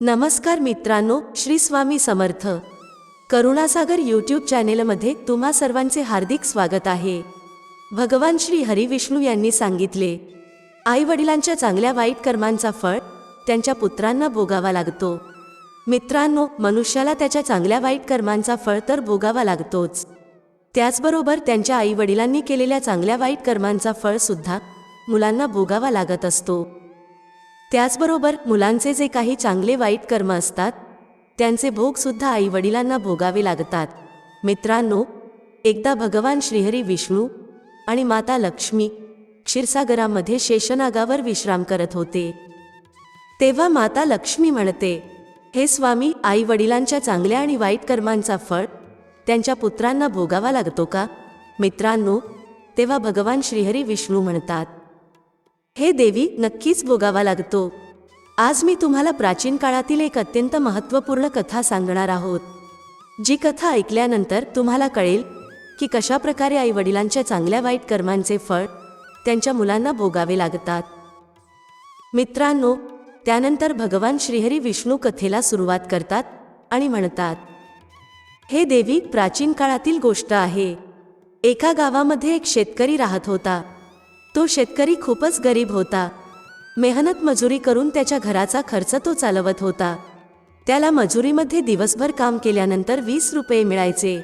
नमस्कार मित्रांनो श्री स्वामी समर्थ. करुणासागर यूट्यूब चॅनेलमध्ये तुम्हा सर्वांचे हार्दिक स्वागत आहे. भगवान श्री हरिविष्णू यांनी सांगितले आई वडिलांच्या चांगल्या वाईट कर्मांचा फळ त्यांच्या पुत्रांना भोगावा लागतो. मित्रांनो मनुष्याला त्याच्या चांगल्या वाईट कर्मांचा फळ तर भोगावा लागतोच. त्याचबरोबर त्यांच्या आई वडिलांनी केलेल्या चांगल्या वाईट कर्मांचा फळ सुद्धा मुलांना भोगावा लागत असतो. त्याचबरोबर मुलांचे जे काही चांगले वाईट कर्म असतात त्यांचे भोगसुद्धा आईवडिलांना भोगावे लागतात. मित्रांनो एकदा भगवान श्रीहरी विष्णू आणि माता लक्ष्मी क्षीरसागरामध्ये शेषनागावर विश्राम करत होते. तेव्हा माता लक्ष्मी म्हणते हे स्वामी आई वडिलांच्या चांगल्या आणि वाईट कर्मांचा फळ त्यांच्या पुत्रांना भोगावा लागतो का? मित्रांनो तेव्हा भगवान श्रीहरी विष्णू म्हणतात हे देवी नक्कीच भोगावा लागतो. आज मी तुम्हाला प्राचीन काळातील एक अत्यंत महत्त्वपूर्ण कथा सांगणार आहोत. जी कथा ऐकल्यानंतर तुम्हाला कळेल की कशा प्रकारे आई वडिलांच्या चांगल्या वाईट कर्मांचे फळ त्यांच्या मुलांना भोगावे लागतात. मित्रांनो त्यानंतर भगवान श्रीहरी विष्णू कथेला सुरुवात करतात आणि म्हणतात हे देवी प्राचीन काळातील गोष्ट आहे. एका गावामध्ये एक शेतकरी राहत होता. तो शेतकरी खूपच गरीब होता. मेहनत मजुरी करून त्याच्या घराचा खर्च तो चालवत होता. त्याला मजुरीमध्ये दिवसभर काम केल्यानंतर वीस रुपये मिळायचे.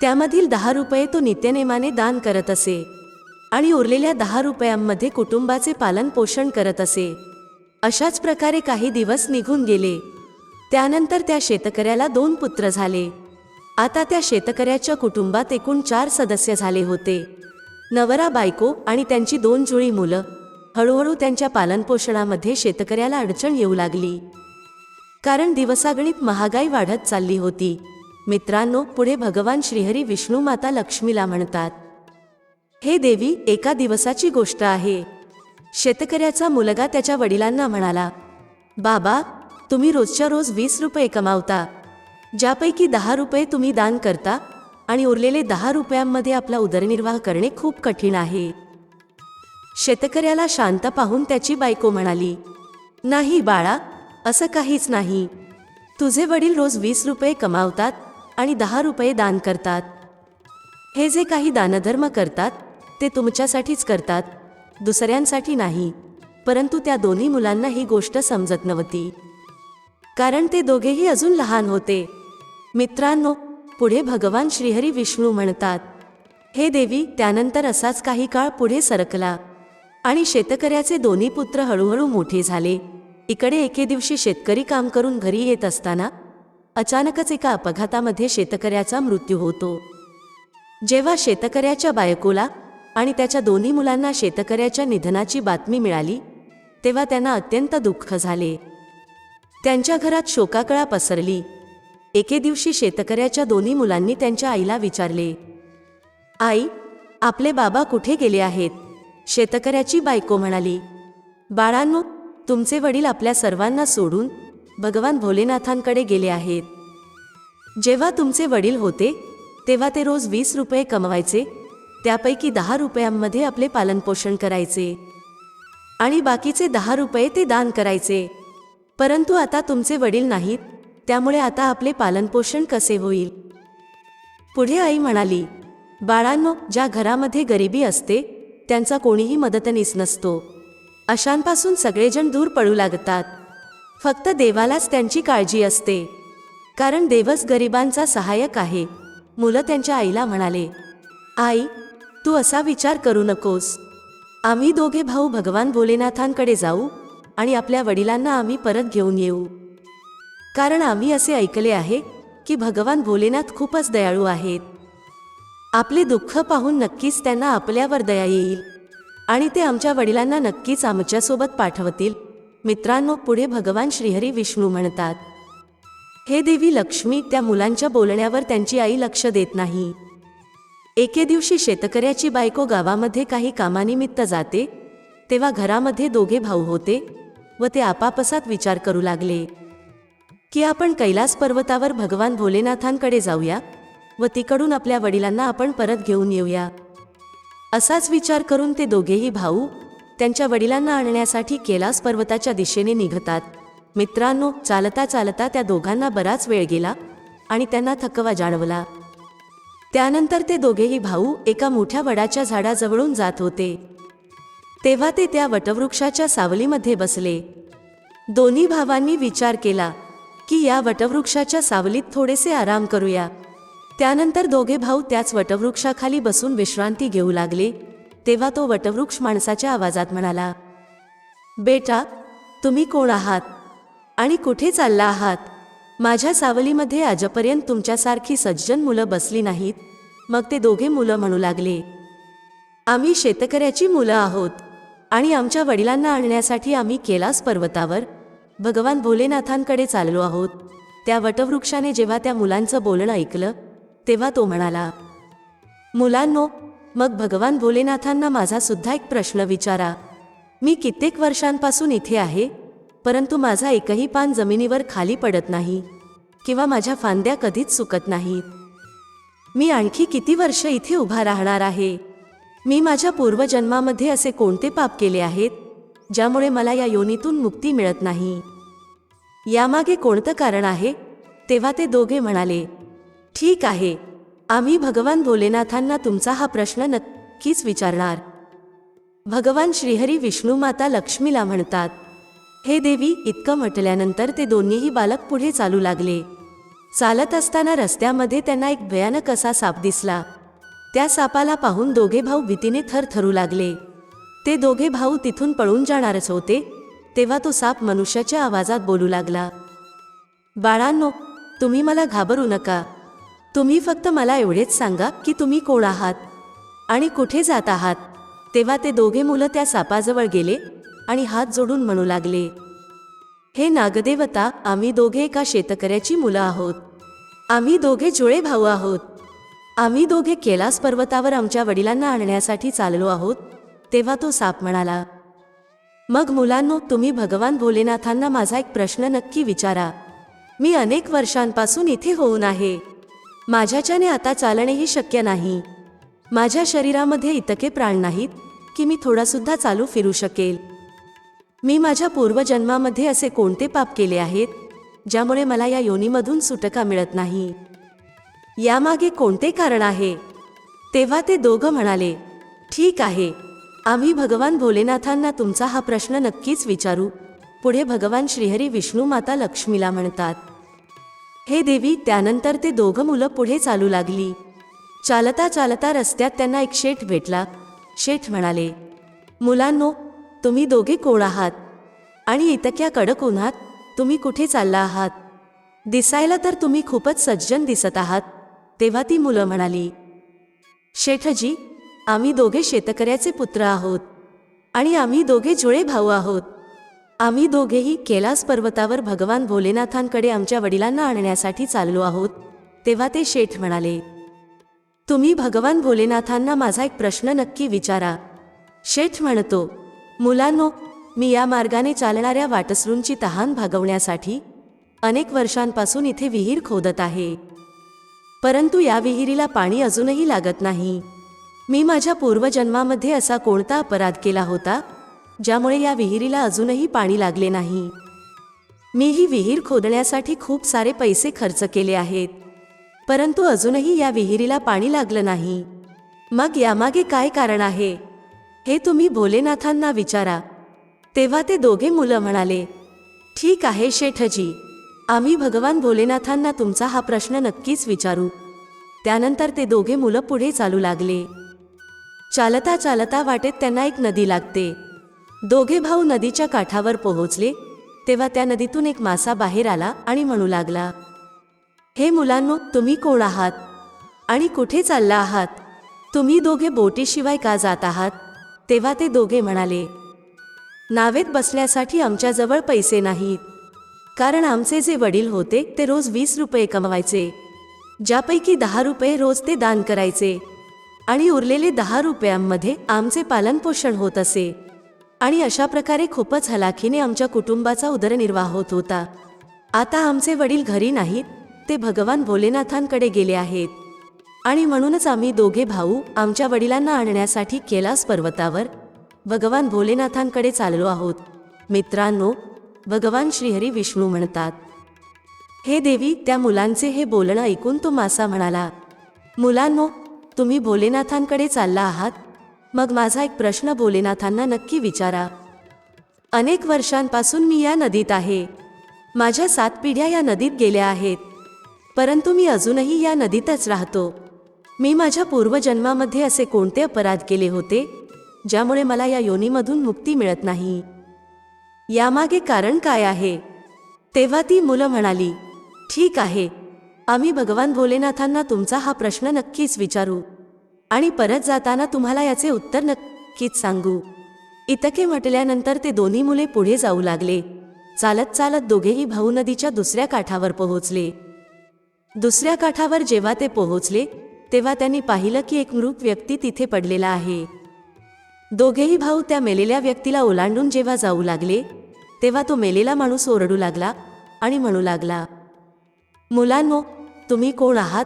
त्यामधील दहा रुपये तो नित्यनेमाने दान करत असे. आणि उरलेल्या दहा रुपयांमध्ये कुटुंबाचे पालन पोषण करत असे. अशाच प्रकारे काही दिवस निघून गेले. त्यानंतर त्या शेतकऱ्याला दोन पुत्र झाले. आता त्या शेतकऱ्याच्या कुटुंबात एकूण चार सदस्य झाले होते. नवरा बायको आणि त्यांची दोन जुळी मुलं. हळूहळू त्यांच्या पालनपोषणामध्ये शेतकऱ्याला अडचण येऊ लागली. कारण दिवसागणित महागाई वाढत चालली होती. मित्रांनो पुढे भगवान श्रीहरी विष्णू माता लक्ष्मीला म्हणतात. हे देवी एका दिवसाची गोष्ट आहे. शेतकऱ्याचा मुलगा त्याच्या वडिलांना म्हणाला बाबा तुम्ही रोजच्या रोज वीस रुपये कमावता. ज्यापैकी दहा रुपये तुम्ही दान करता आणि उरलेले दहा रुपयांमध्ये आपला उदरनिर्वाह करणे खूप कठीण आहे. शेतकऱ्याला शांत पाहून त्याची बायको म्हणाली नाही बाळा असं काहीच नाही. तुझे वडील रोज वीस रुपये कमावतात आणि दहा रुपये दान करतात. हे जे काही दानधर्म करतात ते तुमच्यासाठीच करतात दुसऱ्यांसाठी नाही. परंतु त्या दोन्ही मुलांना ही गोष्ट समजत नव्हती. कारण ते दोघेही अजून लहान होते. मित्रांनो पुढे भगवान श्रीहरी विष्णू म्हणतात हे देवी त्यानंतर असाच काही काळ पुढे सरकला आणि शेतकऱ्याचे दोन्ही पुत्र हळूहळू मोठे झाले. इकडे एके दिवशी शेतकरी काम करून घरी येत असताना अचानकच एका अपघातामध्ये शेतकऱ्याचा मृत्यू होतो. जेव्हा शेतकऱ्याच्या बायकोला आणि त्याच्या दोन्ही मुलांना शेतकऱ्याच्या निधनाची बातमी मिळाली तेव्हा त्यांना अत्यंत दुःख झाले. त्यांच्या घरात शोकाकळा पसरली एके दिवशी शेतकऱ्याच्या दोन्ही मुलांनी त्यांच्या आईला विचारले आई आपले बाबा कुठे गेले आहेत? शेतकऱ्याची बायको म्हणाली बाळांनो तुमचे वडील आपल्या सर्वांना सोडून भगवान भोलेनाथांकडे गेले आहेत. जेव्हा तुमचे वडील होते तेव्हा ते रोज वीस रुपये कमवायचे त्यापैकी दहा रुपयांमध्ये आपले पालनपोषण करायचे आणि बाकीचे दहा रुपये ते दान करायचे. परंतु आता तुमचे वडील नाहीत त्यामुळे आता आपले पालनपोषण कसे होईल? पुढे आई म्हणाली बाळांनो ज्या घरामध्ये गरिबी असते त्यांचा कोणीही मदतनीस नसतो. अशांपासून सगळेजण दूर पडू लागतात. फक्त देवालाच त्यांची काळजी असते. कारण देवच गरिबांचा सहाय्यक आहे. मुलं त्यांच्या आईला म्हणाले आई तू असा विचार करू नकोस. आम्ही दोघे भाऊ भगवान भोलेनाथांकडे जाऊ आणि आपल्या वडिलांना आम्ही परत घेऊन येऊ. कारण आम्ही असे ऐकले आहे की भगवान भोलेनाथ खूपच दयाळू आहेत. आपले दुःख पाहून नक्कीच त्यांना आपल्यावर दया येईल आणि ते आमच्या वडिलांना नक्कीच आमच्यासोबत पाठवतील. मित्रांनो पुढे भगवान श्रीहरी विष्णू म्हणतात हे देवी लक्ष्मी त्या मुलांच्या बोलण्यावर त्यांची आई लक्ष देत नाही. एके दिवशी शेतकऱ्याची बायको गावामध्ये काही कामानिमित्त जाते तेव्हा घरामध्ये दोघे भाऊ होते व ते आपापसात विचार करू लागले. की आपण कैलास पर्वतावर भगवान भोलेनाथांकडे जाऊया व तिकडून आपल्या वडिलांना आपण परत घेऊन येऊया. असाच विचार करून ते दोघेही भाऊ त्यांच्या वडिलांना आणण्यासाठी कैलास पर्वताच्या दिशेने निघतात. मित्रांनो चालता चालता त्या दोघांना बराच वेळ गेला आणि त्यांना थकवा जाणवला. त्यानंतर ते दोघेही भाऊ एका मोठ्या वडाच्या झाडाजवळून जात होते. तेव्हा ते त्या वटवृक्षाच्या सावलीमध्ये बसले. दोन्ही भावांनी विचार केला की या वटवृक्षाच्या सावलीत थोडेसे आराम करूया. त्यानंतर दोघे भाऊ त्याच वटवृक्षाखाली बसून विश्रांती घेऊ लागले तेव्हा तो वटवृक्ष माणसाच्या आवाजात म्हणाला बेटा तुम्ही कोण आहात? आणि कुठे चालला आहात? माझ्या सावलीमध्ये आजपर्यंत तुमच्यासारखी सज्जन मुलं बसली नाहीत. मग ते दोघे मुलं म्हणू लागले आम्ही शेतकऱ्याची मुलं आहोत आणि आमच्या वडिलांना आणण्यासाठी आम्ही केलास पर्वतावर भगवान भोलेनाथांकडे चाललो आहोत. त्या वटवृक्षाने जेव्हा त्या मुलांचं बोलणं ऐकलं तेव्हा तो म्हणाला मुलांनो मग भगवान भोलेनाथांना माझा सुद्धा एक प्रश्न विचारा. मी कित्येक वर्षांपासून इथे आहे परंतु माझा एकही पान जमिनीवर खाली पडत नाही किंवा माझ्या फांद्या कधीच सुकत नाहीत. मी आणखी किती वर्ष इथे उभा राहणार आहे? मी माझ्या पूर्वजन्मामध्ये असे कोणते पाप केले आहेत? ज्यामुळे मला या योनीतून मुक्ती मिळत नाही. यामागे कोणतं कारण आहे? तेव्हा ते दोघे म्हणाले ठीक आहे. आम्ही भगवान भोलेनाथांना तुमचा हा प्रश्न नक्कीच विचारणार. भगवान श्रीहरी विष्णू माता लक्ष्मीला म्हणतात हे देवी इतकं म्हटल्यानंतर ते दोन्हीही बालक पुढे चालू लागले. चालत असताना रस्त्यामध्ये त्यांना एक भयानक असा साप दिसला. त्या सापाला पाहून दोघे भाऊ भीतीने थरथरू लागले. ते दोघे भाऊ तिथून पळून जाणारच होते तेव्हा तो साप मनुष्याच्या आवाजात बोलू लागला. बाळांनो तुम्ही मला घाबरू नका. तुम्ही फक्त मला एवढेच सांगा की तुम्ही कोण आहात आणि कुठे जात आहात. तेव्हा ते दोघे मुलं त्या सापाजवळ गेले आणि हात जोडून म्हणू लागले हे नागदेवता आम्ही दोघे एका शेतकऱ्याची मुलं आहोत. आम्ही दोघे जुळे भाऊ आहोत. आम्ही दोघे कैलास पर्वतावर आमच्या वडिलांना आणण्यासाठी चाललो आहोत. तेव्हा तो साप म्हणाला मग मुलांनो तुम्ही भगवान भोलेनाथांना माझा एक प्रश्न नक्की विचारा. मी अनेक वर्षांपासून इथे होऊन आहे. माझ्याच्याने आता चालणेही शक्य नाही. माझ्या शरीरामध्ये इतके प्राण नाहीत की मी थोडासुद्धा चालू फिरू शकेल. मी माझ्या पूर्वजन्मामध्ये असे कोणते पाप केले आहेत ज्यामुळे मला या योनीमधून सुटका मिळत नाही? यामागे कोणते कारण आहे? तेव्हा ते दोघं म्हणाले ठीक आहे. आम्ही भगवान भोलेनाथांना तुमचा हा प्रश्न नक्कीच विचारू. पुढे भगवान श्रीहरी विष्णू माता लक्ष्मीला म्हणतात हे देवी त्यानंतर ते दोघं मुलं पुढे चालू लागली. चालता चालता रस्त्यात त्यांना एक शेठ भेटला. शेठ म्हणाले मुलांनो तुम्ही दोघे कोण आहात? आणि इतक्या कडक उन्हात तुम्ही कुठे चालला आहात? दिसायला तर तुम्ही खूपच सज्जन दिसत आहात तेव्हा ती मुलं म्हणाली. शेठजी आम्ही दोघे शेतकऱ्याचे पुत्र आहोत. आणि आम्ही दोघे जुळे भाऊ आहोत. आम्ही दोघेही कैलास पर्वतावर भगवान भोलेनाथांकडे आमच्या वडिलांना आणण्यासाठी चाललो आहोत तेव्हा ते शेठ म्हणाले तुम्ही भगवान भोलेनाथांना माझा एक प्रश्न नक्की विचारा. शेठ म्हणतो मुलांनो मी या मार्गाने चालणाऱ्या वाटसरूंची तहान भागवण्यासाठी अनेक वर्षांपासून इथे विहीर खोदत आहे. परंतु या विहिरीला पाणी अजूनही लागत नाही. मी माझ्या पूर्वजन्मामध्ये असा कोणता अपराध केला होता ज्यामुळे या विहिरीला अजूनही पाणी लागले नाही? मी ही विहीर खोदण्यासाठी खूप सारे पैसे खर्च केले आहेत परंतु अजूनही या विहिरीला पाणी लागलं नाही. मग यामागे काय कारण आहे? हे तुम्ही भोलेनाथांना विचारा. तेव्हा ते दोघे मुलं म्हणाले ठीक आहे शेठजी आम्ही भगवान भोलेनाथांना तुमचा हा प्रश्न नक्कीच विचारू. त्यानंतर ते दोघे मुलं पुढे चालू लागले. चालता चालता वाटेत त्यांना एक नदी लागते. दोघे भाऊ नदीच्या काठावर पोहोचले तेव्हा त्या नदीतून एक मासा बाहेर आला आणि म्हणू लागला हे मुलांनो तुम्ही कोण आहात? आणि कुठे चालला आहात? तुम्ही दोघे बोटीशिवाय का जात आहात? तेव्हा ते दोघे म्हणाले नावेत बसण्यासाठी आमच्याजवळ पैसे नाहीत. कारण आमचे जे वडील होते ते रोज वीस रुपये कमवायचे. ज्यापैकी दहा रुपये रोज ते दान करायचे. आणि उरलेले दहा रुपयांमध्ये आमचे पालनपोषण होत असे. आणि अशा प्रकारे खूपच हलाखीने आमच्या कुटुंबाचा उदरनिर्वाह होत होता. आता आमचे वडील घरी नाहीत ते भगवान भोलेनाथांकडे गेले आहेत. आणि म्हणूनच आम्ही दोघे भाऊ आमच्या वडिलांना आणण्यासाठी कैलास पर्वतावर भगवान भोलेनाथांकडे चाललो आहोत. मित्रांनो भगवान श्रीहरी विष्णू म्हणतात. हे देवी त्या मुलांचे हे बोलणं ऐकून तो मासा म्हणाला. मुलांनो तुम्ही भोलेनाथांकडे चालला आहात? मग माझा एक प्रश्न भोलेनाथांना नक्की विचारा. अनेक वर्षांपासून मी या नदीत आहे. माझ्या सात पिढ्या या नदीत गेल्या आहेत. परंतु मी अजूनही या नदीतच राहतो. मी माझ्या पूर्वजन्मामध्ये असे कोणते अपराध केले होते? ज्यामुळे मला या योनीमधून मुक्ती मिळत नाही? यामागे कारण काय आहे? तेव्हा ती मुलं म्हणाली ठीक आहे आम्ही भगवान भोलेनाथांना तुमचा हा प्रश्न नक्कीच विचारू आणि परत जाताना तुम्हाला याचे उत्तर नक्कीच सांगू. इतके म्हटल्यानंतर ते दोन्ही मुले पुढे जाऊ लागले. चालत चालत दोघेही भाऊ नदीच्या दुसऱ्या काठावर पोहोचले. दुसऱ्या काठावर जेव्हा ते पोहोचले तेव्हा त्यांनी पाहिलं की एक मृत व्यक्ती तिथे पडलेला आहे. दोघेही भाऊ त्या मेलेल्या व्यक्तीला ओलांडून जेव्हा जाऊ लागले तेव्हा तो मेलेला माणूस ओरडू लागला आणि म्हणू लागला मुलांनो तुम्ही कोण आहात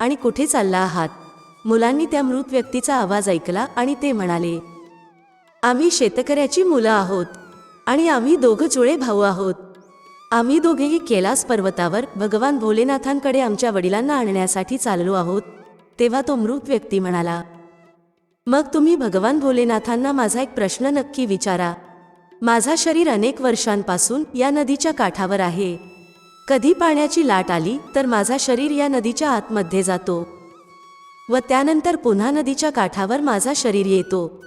आणि कुठे चालला आहात? मुलांनी त्या मृत व्यक्तीचा आवाज ऐकला आणि ते म्हणाले आम्ही शेतकऱ्याची मुलं आहोत आणि आम्ही दोघं जुळे भाऊ आहोत. आम्ही दोघेही कैलास पर्वतावर भगवान भोलेनाथांकडे आमच्या वडिलांना आणण्यासाठी चाललो आहोत तेव्हा तो मृत व्यक्ती म्हणाला. मग तुम्ही भगवान भोलेनाथांना माझा एक प्रश्न नक्की विचारा. माझा शरीर अनेक वर्षांपासून या नदीच्या काठावर आहे. कधी पाण्याची लाट आली तर माझा शरीर या नदीच्या आतमध्ये जातो व त्यानंतर पुन्हा नदीच्या काठावर माझा शरीर येतो.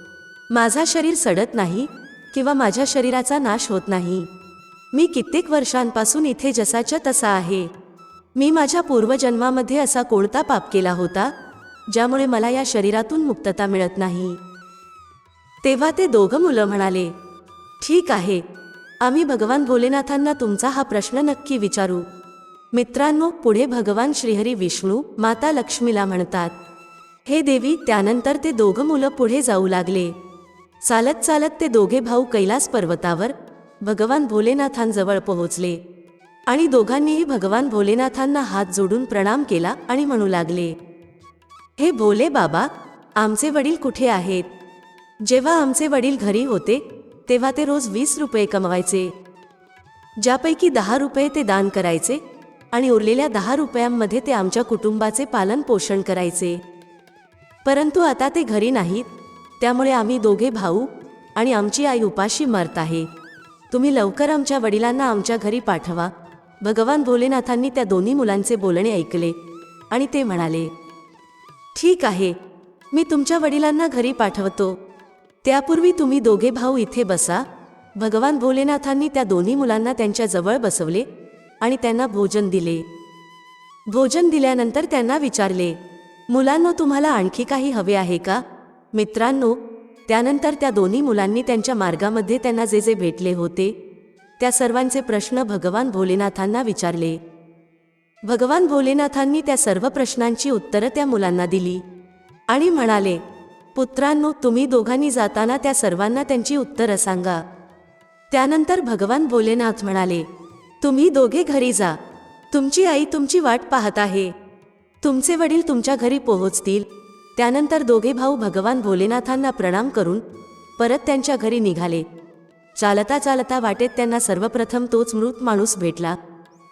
माझा शरीर सडत नाही किंवा माझ्या शरीराचा नाश होत नाही. मी कित्येक वर्षांपासून इथे जसाच्या तसा आहे. मी माझ्या पूर्वजन्मामध्ये असा कोणता पाप केला होता ज्यामुळे मला या शरीरातून मुक्तता मिळत नाही? तेव्हा ते दोघं मुलं म्हणाले ठीक आहे आम्ही भगवान भोलेनाथांना तुमचा हा प्रश्न नक्की विचारू. मित्रांनो पुढे भगवान श्रीहरी विष्णू माता लक्ष्मीला म्हणतात हे देवी त्यानंतर ते दोघं मुलं पुढे जाऊ लागले. चालत चालत ते दोघे भाऊ कैलास पर्वतावर भगवान भोलेनाथांजवळ पोहोचले आणि दोघांनीही भगवान भोलेनाथांना हात जोडून प्रणाम केला आणि म्हणू लागले हे भोले बाबा आमचे वडील कुठे आहेत? जेव्हा आमचे वडील घरी होते तेव्हा ते रोज वीस रुपये कमवायचे. ज्यापैकी दहा रुपये ते दान करायचे आणि उरलेल्या दहा रुपयांमध्ये ते आमच्या कुटुंबाचे पालन पोषण करायचे. परंतु आता ते घरी नाहीत. त्यामुळे आम्ही दोघे भाऊ आणि आमची आई उपाशी मरत आहे. तुम्ही लवकर आमच्या वडिलांना आमच्या घरी पाठवा. भगवान भोलेनाथांनी त्या दोन्ही मुलांचे बोलणे ऐकले आणि ते म्हणाले ठीक आहे. मी तुमच्या वडिलांना घरी पाठवतो. त्यापूर्वी तुम्ही दोघे भाऊ इथे बसा. भगवान भोलेनाथांनी त्या दोन्ही मुलांना त्यांच्या जवळ बसवले आणि त्यांना भोजन दिले. भोजन दिल्यानंतर त्यांना विचारले मुलांनो तुम्हाला आणखी काही हवे आहे का? मित्रांनो त्यानंतर त्या दोन्ही मुलांनी त्यांच्या मार्गामध्ये त्यांना जे जे भेटले होते त्या सर्वांचे प्रश्न भगवान भोलेनाथांना विचारले. भगवान भोलेनाथांनी त्या सर्व प्रश्नांची उत्तरं त्या मुलांना दिली आणि म्हणाले पुत्रांनो तुम्ही दोघांनी जाताना त्या सर्वांना त्यांची उत्तरं सांगा. त्यानंतर भगवान भोलेनाथ म्हणाले तुम्ही दोघे घरी जा. तुमची आई तुमची वाट पाहत आहे. तुमचे वडील तुमच्या घरी पोहोचतील. त्यानंतर दोघे भाऊ भगवान भोलेनाथांना प्रणाम करून परत त्यांच्या घरी निघाले. चालता चालता वाटेत त्यांना सर्वप्रथम तोच मृत माणूस भेटला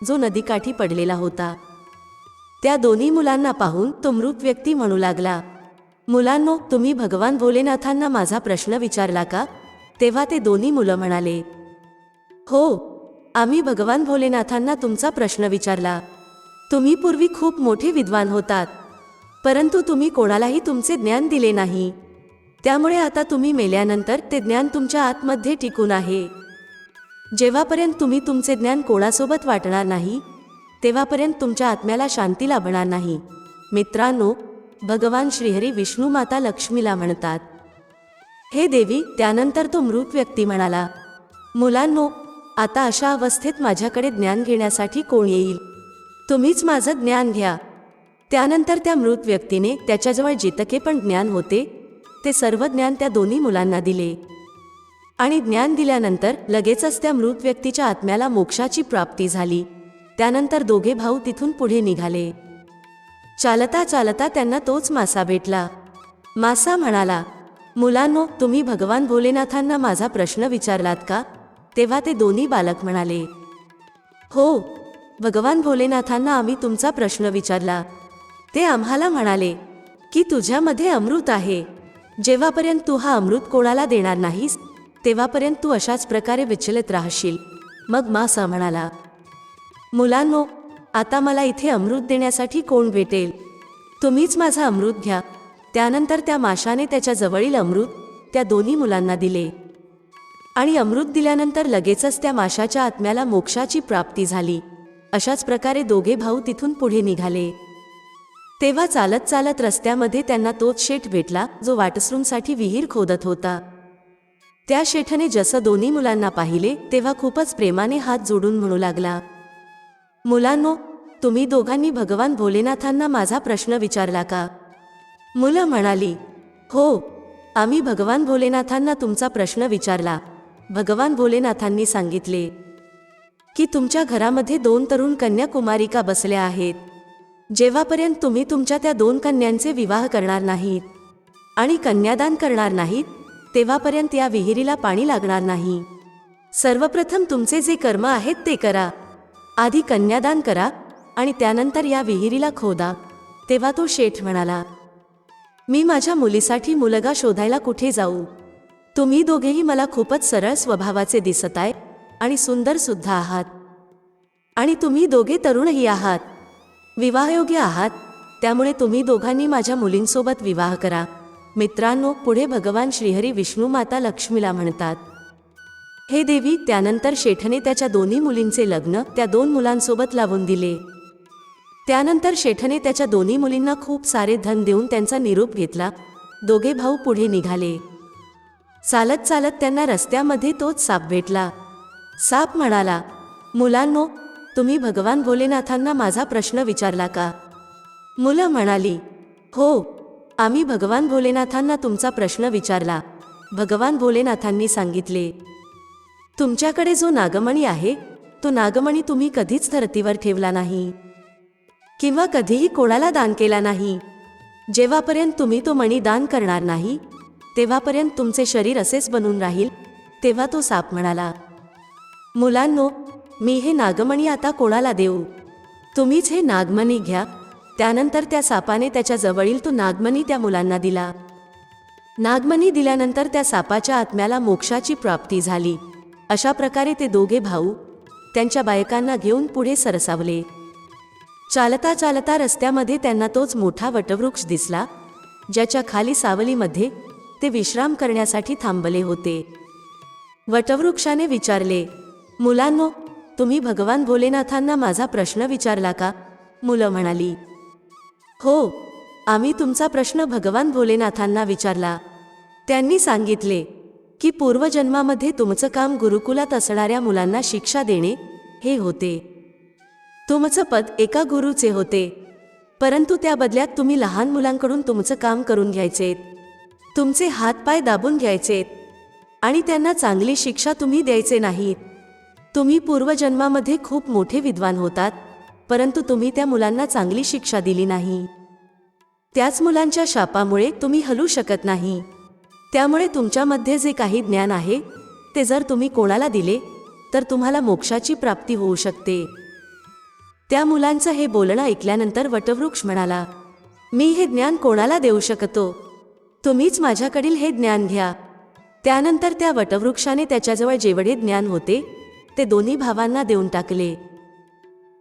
जो नदीकाठी पडलेला होता. त्या दोन्ही मुलांना पाहून तो मृत व्यक्ती म्हणू लागला मुलांनो तुम्ही भगवान भोलेनाथांना माझा प्रश्न विचारला का? तेव्हा ते दोन्ही मुलं म्हणाले हो आम्ही भगवान भोलेनाथांना तुमचा प्रश्न विचारला. तुम्ही पूर्वी खूप मोठे विद्वान होतात परंतु तुम्ही कोणालाही तुमचे ज्ञान दिले नाही. त्यामुळे आता तुम्ही मेल्यानंतर ते ज्ञान तुमच्या आतमध्ये टिकून आहे. जेव्हापर्यंत तुम्ही तुमचे ज्ञान कोणासोबत वाटणार नाही तेव्हापर्यंत तुमच्या आत्म्याला शांती लाभणार नाही. मित्रांनो भगवान श्रीहरी विष्णू माता लक्ष्मीला म्हणतात हे देवी त्यानंतर तो मृत व्यक्ती म्हणाला मुलांनो आता अशा अवस्थेत माझ्याकडे ज्ञान घेण्यासाठी कोण येईल? तुम्हीच माझं ज्ञान घ्या. त्यानंतर त्या मृत व्यक्तीने त्याच्याजवळ जितके पण ज्ञान होते ते सर्व ज्ञान त्या दोन्ही मुलांना दिले. आणि ज्ञान दिल्यानंतर लगेचच त्या मृत व्यक्तीच्या आत्म्याला मोक्षाची प्राप्ती झाली. त्यानंतर दोघे भाऊ तिथून पुढे निघाले. चालता चालता त्यांना तोच मासा भेटला. मासा म्हणाला मुलांनो तुम्ही भगवान भोलेनाथांना माझा प्रश्न विचारलात का? तेव्हा ते दोन्ही बालक म्हणाले हो भगवान भोलेनाथांना आम्ही तुमचा प्रश्न विचारला. ते आम्हाला म्हणाले की तुझ्यामध्ये अमृत आहे. जेव्हापर्यंत तू हा अमृत कोणाला देणार नाहीस तेव्हापर्यंत तू अशाच प्रकारे विचलित राहशील. मग मासा म्हणाला मुलांनो आता मला इथे अमृत देण्यासाठी कोण भेटेल? तुम्हीच माझा अमृत घ्या. त्यानंतर त्या माशाने त्याच्या जवळील अमृत त्या दोन्ही मुलांना दिले. आणि अमृत दिल्यानंतर लगेचच त्या माशाच्या आत्म्याला मोक्षाची प्राप्ती झाली. अशाच प्रकारे दोघे भाऊ तिथून पुढे निघाले. तेव्हा चालत चालत रस्त्यामध्ये त्यांना तोच शेठ भेटला जो वाटसरूंसाठी विहीर खोदत होता. त्या शेठने जसं दोन्ही मुलांना पाहिले तेव्हा खूपच प्रेमाने हात जोडून म्हणू लागला. मुलांनो तुम्ही दोघांनी भगवान भोलेनाथांना माझा प्रश्न विचारला का? मुलं म्हणाली हो आम्ही भगवान भोलेनाथांना तुमचा प्रश्न विचारला. भगवान भोलेनाथांनी सांगितले की तुमच्या घरामध्ये दोन तरुण कन्याकुमारिका बसल्या आहेत. जेव्हापर्यंत तुम्ही तुमच्या त्या दोन कन्यांचे विवाह करणार नाहीत आणि कन्यादान करणार नाहीत तेव्हापर्यंत या विहिरीला पाणी लागणार नाही. सर्वप्रथम तुमचे जे कर्म आहेत ते करा. आधी कन्यादान करा आणि त्यानंतर या विहिरीला खोदा. तेव्हा तो शेठ म्हणाला मी माझ्या मुलीसाठी मुलगा शोधायला कुठे जाऊ? तुम्ही दोघेही मला खूपच सरळ स्वभावाचे दिसत आहे आणि सुंदर सुद्धा आहात. आणि तुम्ही दोघे तरुणही आहात. विवाहयोग्य आहात. त्यामुळे तुम्ही दोघांनी माझ्या मुलींसोबत विवाह करा. मित्रांनो पुढे भगवान श्रीहरी विष्णू माता लक्ष्मीला म्हणतात. हे देवी त्यानंतर शेठने त्याच्या दोन्ही मुलींचे लग्न त्या दोन मुलांसोबत लावून दिले. त्यानंतर शेठने त्याच्या दोन्ही मुलींना खूप सारे धन देऊन त्यांचा निरोप घेतला. दोघे भाऊ पुढे निघाले. चालत चालत त्यांना रस्त्यामध्ये तोच साप भेटला. साप म्हणाला मुलांनो तुम्ही भगवान भोलेनाथांना माझा प्रश्न विचारला का? मुलं म्हणाली हो आम्ही भगवान भोलेनाथांना तुमचा प्रश्न विचारला. भगवान भोलेनाथांनी सांगितले तुमच्याकडे जो नागमणी आहे तो नागमणी तुम्ही कधीच धरतीवर ठेवला नाही. किंवा कधीही कोणाला दान केला नाही. जेव्हापर्यंत तुम्ही तो मणी दान करणार नाही तेव्हापर्यंत तुमचे शरीर असेच बनून राहील तेव्हा तो साप म्हणाला मुलांनो मी हे नागमणी आता कोणाला देऊ? तुम्हीच हे नागमणी घ्या. त्यानंतर त्या सापाने त्याच्या जवळील तो नागमणी त्या मुलांना दिला. नागमणी दिल्यानंतर त्या सापाच्या आत्म्याला मोक्षाची प्राप्ती झाली. अशा प्रकारे ते दोघे भाऊ त्यांच्या बायकांना घेऊन पुढे सरसावले. चालता चालता रस्त्यामध्ये त्यांना तोच मोठा वटवृक्ष दिसला ज्याच्या खाली सावलीमध्ये ते विश्राम करण्यासाठी थांबले होते. वटवृक्षाने विचारले मुलांनो तुम्ही भगवान भोलेनाथांना माझा प्रश्न विचारला का? मुलं म्हणाली हो आम्ही तुमचा प्रश्न भगवान भोलेनाथांना विचारला. त्यांनी सांगितले की पूर्वजन्मामध्ये तुमचं काम गुरुकुलात असणाऱ्या मुलांना शिक्षा देणे हे होते. तुमचं पद एका गुरुचे होते. परंतु त्या बदल्यात तुम्ही लहान मुलांकडून तुमचं काम करून घ्यायचेत. तुमचे हातपाय दाबून घ्यायचेत. आणि त्यांना चांगली शिक्षा तुम्ही द्यायचे नाहीत. तुम्ही पूर्वजन्मामध्ये खूप मोठे विद्वान होतात परंतु तुम्ही त्या मुलांना चांगली शिक्षा दिली नाही. त्याच मुलांच्या शापामुळे तुम्ही हलू शकत नाही. त्यामुळे तुमच्यामध्ये जे काही ज्ञान आहे ते जर तुम्ही कोणाला दिले तर तुम्हाला मोक्षाची प्राप्ती होऊ शकते. त्या मुलांचं हे बोलणं ऐकल्यानंतर वटवृक्ष म्हणाला मी हे ज्ञान कोणाला देऊ शकतो? तुम्हीच माझ्याकडील हे ज्ञान घ्या. त्यानंतर त्या वटवृक्षाने त्याच्याजवळ जेवढे ज्ञान होते ते दोन्ही भावांना देऊन टाकले.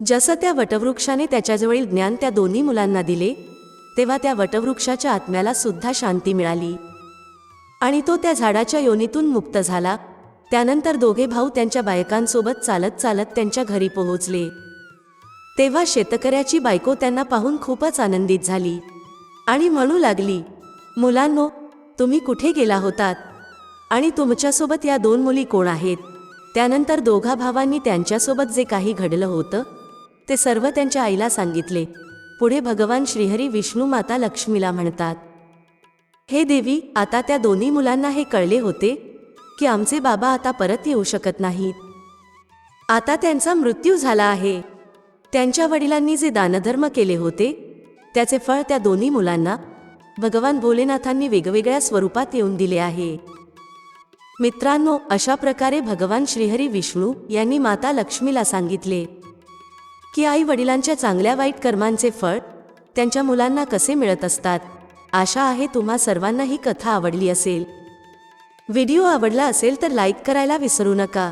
जसं त्या वटवृक्षाने त्याच्याजवळील ज्ञान त्या दोन्ही मुलांना दिले तेव्हा त्या वटवृक्षाच्या आत्म्याला सुद्धा शांती मिळाली. आणि तो त्या झाडाच्या योनीतून मुक्त झाला. त्यानंतर दोघे भाऊ त्यांच्या बायकांसोबत चालत चालत त्यांच्या घरी पोहोचले. तेव्हा शेतकऱ्याची बायको त्यांना पाहून खूपच आनंदित झाली. आणि म्हणू लागली मुलांनो तुम्ही कुठे गेला होतात? आणि तुमच्यासोबत या दोन मुली कोण आहेत? त्यानंतर दोघा भावांनी त्यांच्यासोबत जे काही घडलं होतं ते सर्व त्यांच्या आईला सांगितले. पुढे भगवान श्रीहरी विष्णू माता लक्ष्मीला म्हणतात. हे देवी आता त्या दोन्ही मुलांना हे कळले होते की आमचे बाबा आता परत येऊ शकत नाहीत. आता त्यांचा मृत्यू झाला आहे. त्यांच्या वडिलांनी जे दानधर्म केले होते त्याचे फळ त्या दोन्ही मुलांना भगवान भोलेनाथांनी वेगवेगळ्या स्वरूपात येऊन दिले आहे. मित्रांनो अशा प्रकारे भगवान श्रीहरी विष्णू यांनी माता लक्ष्मीला सांगितले की आई वडिलांच्या चांगल्या वाईट कर्मांचे फळ त्यांच्या मुलांना कसे मिळत असतात? आशा आहे तुम्हा सर्वांना ही कथा आवडली असेल. व्हिडिओ आवडला असेल तर लाईक करायला विसरू नका.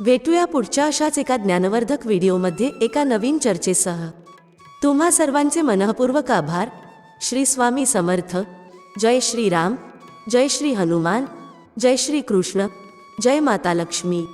भेटूया पुढच्या अशाच एका ज्ञानवर्धक व्हिडिओमध्ये एका नवीन चर्चेसह. तुम्हा सर्वांचे मनःपूर्वक आभार. श्री स्वामी समर्थ. जय श्री राम. जय श्री हनुमान. जय श्री कृष्ण. जय माता लक्ष्मी.